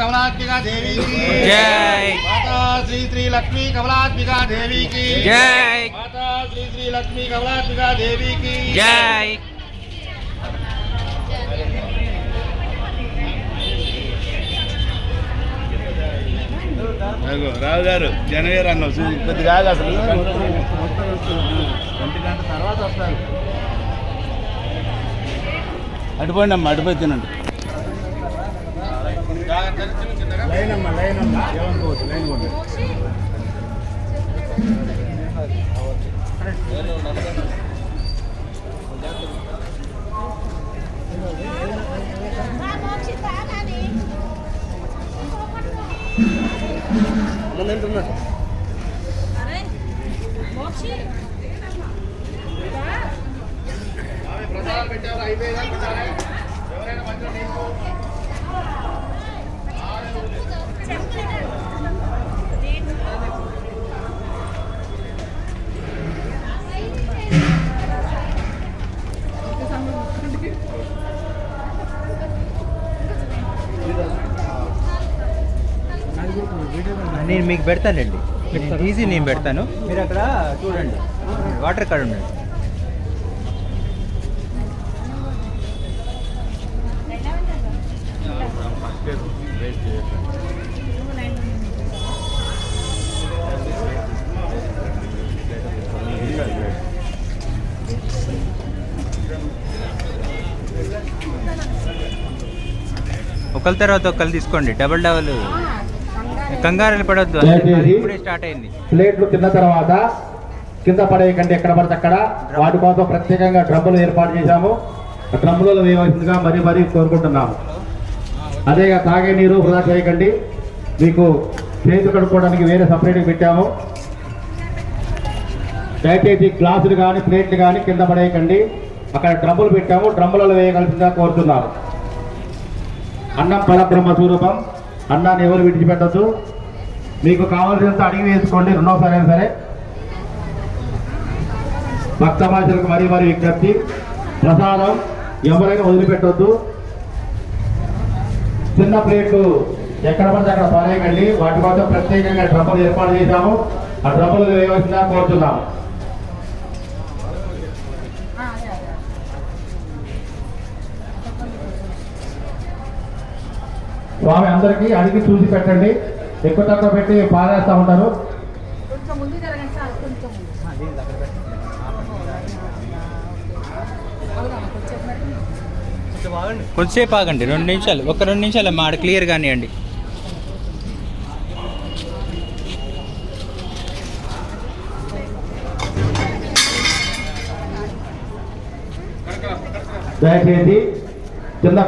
కమలాత్మిక దేవికి జై. మాతా శ్రీ శ్రీ లక్ష్మీ కమలాత్మిక దేవికి జై. మాతా శ్రీ శ్రీ లక్ష్మీ కమలాత్మిక దేవికి జై రావు గారు జనవరి అన్న కొద్దిగా ఆగు అసలు. ఒంటి గంట తర్వాత వస్తారు అటుపోండి అమ్మా అటుపోయి తినండి. లైన్ అమ్మా లైన్ అమ్మా ఏమనుకోవద్దు లైన్ కొద్ది అరే మోక్షి ప్రసాదాలు పెట్టారు అయిపోయిందా? ఎవరైనా మధ్యలో నేను మీకు పెడతానండి. ఈజీ నేను పెడతాను. మీరు అక్కడ చూడండి. వాటర్ కార్డ్ ఉండండి. ఒకరి తర్వాత ఒకరు తీసుకోండి. డబల్ డబల్ కంగారు దయచేసి ఇప్పుడే స్టార్ట్ అయింది. ప్లేట్లు తిన్న తర్వాత కింద పడేయకండి ఎక్కడ పడితే అక్కడ. వాటి కోసం ప్రత్యేకంగా డ్రమ్ములు ఏర్పాటు చేశాము. డ్రమ్ములలో వేయవలసిందిగా మరీ మరీ కోరుకుంటున్నాము. అదేగా తాగే నీరు వృధా చేయకండి. మీకు చేతులు కడుక్కోవడానికి వేరే సపరేట్గా పెట్టాము. దయచేసి గ్లాసులు కానీ ప్లేట్లు కానీ కింద పడేయకండి. అక్కడ డ్రమ్ములు పెట్టాము. డ్రమ్ములలో వేయగలిసిందిగా కోరుతున్నాము. అన్నం పరబ్రహ్మ స్వరూపం. అన్నాన్ని ఎవరు విడిచిపెట్టద్దు? మీకు కావాల్సినంత అడిగి వేసుకోండి రెండోసారి అయినా సరే. భక్త మాషలకు మరీ మరీ విజ్ఞప్తి. ప్రసాదం ఎవరైనా వదిలిపెట్టొద్దు. చిన్న ప్లేట్లు ఎక్కడ పడితే అక్కడ పారేయకండి. వాటి కోసం ప్రత్యేకంగా డ్రబ్బలు ఏర్పాటు చేశాము. ఆ డబ్బులు వేయవలసిందా కోరుతున్నాము. స్వామి అందరికీ అడిగి చూసి పెట్టండి. ఎక్కువ తక్కువ పెట్టి పారేస్తూ ఉంటారు. కొంచెం ముందు జరగండి సార్ కొంచెం ముందు. అవునా కొంచెం మరి కొద్దిసేపు ఆగండి రెండు నిమిషాలు. ఒక రెండు నిమిషాలు మా క్లియర్ కానివ్వండి. దయచేసి చిన్న